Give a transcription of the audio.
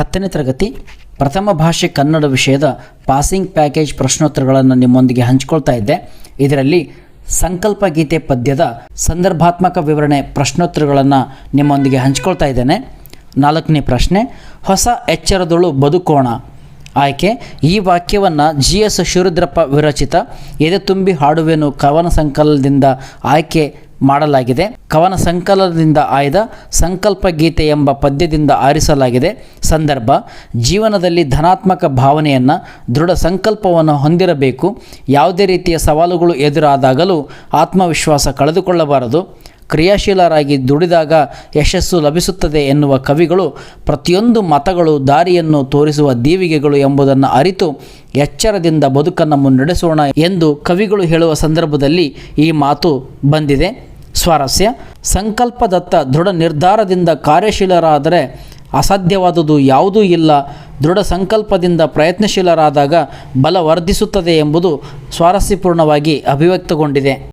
ಹತ್ತನೇ ತರಗತಿ ಪ್ರಥಮ ಭಾಷೆ ಕನ್ನಡ ವಿಷಯದ ಪಾಸಿಂಗ್ ಪ್ಯಾಕೇಜ್ ಪ್ರಶ್ನೋತ್ತರಗಳನ್ನು ನಿಮ್ಮೊಂದಿಗೆ ಹಂಚಿಕೊಳ್ತಾ ಇದ್ದೆ. ಇದರಲ್ಲಿ ಸಂಕಲ್ಪ ಗೀತೆ ಪದ್ಯದ ಸಂದರ್ಭಾತ್ಮಕ ವಿವರಣೆ ಪ್ರಶ್ನೋತ್ತರಗಳನ್ನು ನಿಮ್ಮೊಂದಿಗೆ ಹಂಚಿಕೊಳ್ತಾ ಇದ್ದೇನೆ. ನಾಲ್ಕನೇ ಪ್ರಶ್ನೆ, ಹೊಸ ಎಚ್ಚರದೊಳು ಬದುಕೋಣ. ಆಯ್ಕೆ, ಈ ವಾಕ್ಯವನ್ನು ಜಿ ಎಸ್ ಶಿರುದ್ರಪ್ಪ ವಿರಚಿತ, ಎದೆ ತುಂಬಿ ಹಾಡುವೆನು ಕವನ ಸಂಕಲನದಿಂದ ಆಯ್ಕೆ ಮಾಡಲಾಗಿದೆ. ಕವನ ಸಂಕಲನದಿಂದ ಆಯ್ದ ಸಂಕಲ್ಪ ಗೀತೆ ಎಂಬ ಪದ್ಯದಿಂದ ಆರಿಸಲಾಗಿದೆ. ಸಂದರ್ಭ ಜೀವನದಲ್ಲಿ ಧನಾತ್ಮಕ ಭಾವನೆಯನ್ನು ದೃಢ ಸಂಕಲ್ಪವನ್ನು ಹೊಂದಿರಬೇಕು. ಯಾವುದೇ ರೀತಿಯ ಸವಾಲುಗಳು ಎದುರಾದಾಗಲೂ ಆತ್ಮವಿಶ್ವಾಸ ಕಳೆದುಕೊಳ್ಳಬಾರದು. ಕ್ರಿಯಾಶೀಲರಾಗಿ ದುಡಿದಾಗ ಯಶಸ್ಸು ಲಭಿಸುತ್ತದೆ ಎನ್ನುವ ಕವಿಗಳು ಪ್ರತಿಯೊಂದು ಮತಗಳು ದಾರಿಯನ್ನು ತೋರಿಸುವ ದೀವಿಗೆಗಳು ಎಂಬುದನ್ನು ಅರಿತು ಎಚ್ಚರದಿಂದ ಬದುಕನ್ನು ಮುನ್ನಡೆಸೋಣ ಎಂದು ಕವಿಗಳು ಹೇಳುವ ಸಂದರ್ಭದಲ್ಲಿ ಈ ಮಾತು ಬಂದಿದೆ. ಸ್ವಾರಸ್ಯ. ಸಂಕಲ್ಪದತ್ತ ದೃಢ ನಿರ್ಧಾರದಿಂದ ಕಾರ್ಯಶೀಲರಾದರೆ ಅಸಾಧ್ಯವಾದುದು ಯಾವುದೂ ಇಲ್ಲ. ದೃಢ ಸಂಕಲ್ಪದಿಂದ ಪ್ರಯತ್ನಶೀಲರಾದಾಗ ಬಲ ವರ್ಧಿಸುತ್ತದೆ ಎಂಬುದು ಸ್ವಾರಸ್ಯಪೂರ್ಣವಾಗಿ ಅಭಿವ್ಯಕ್ತಗೊಂಡಿದೆ.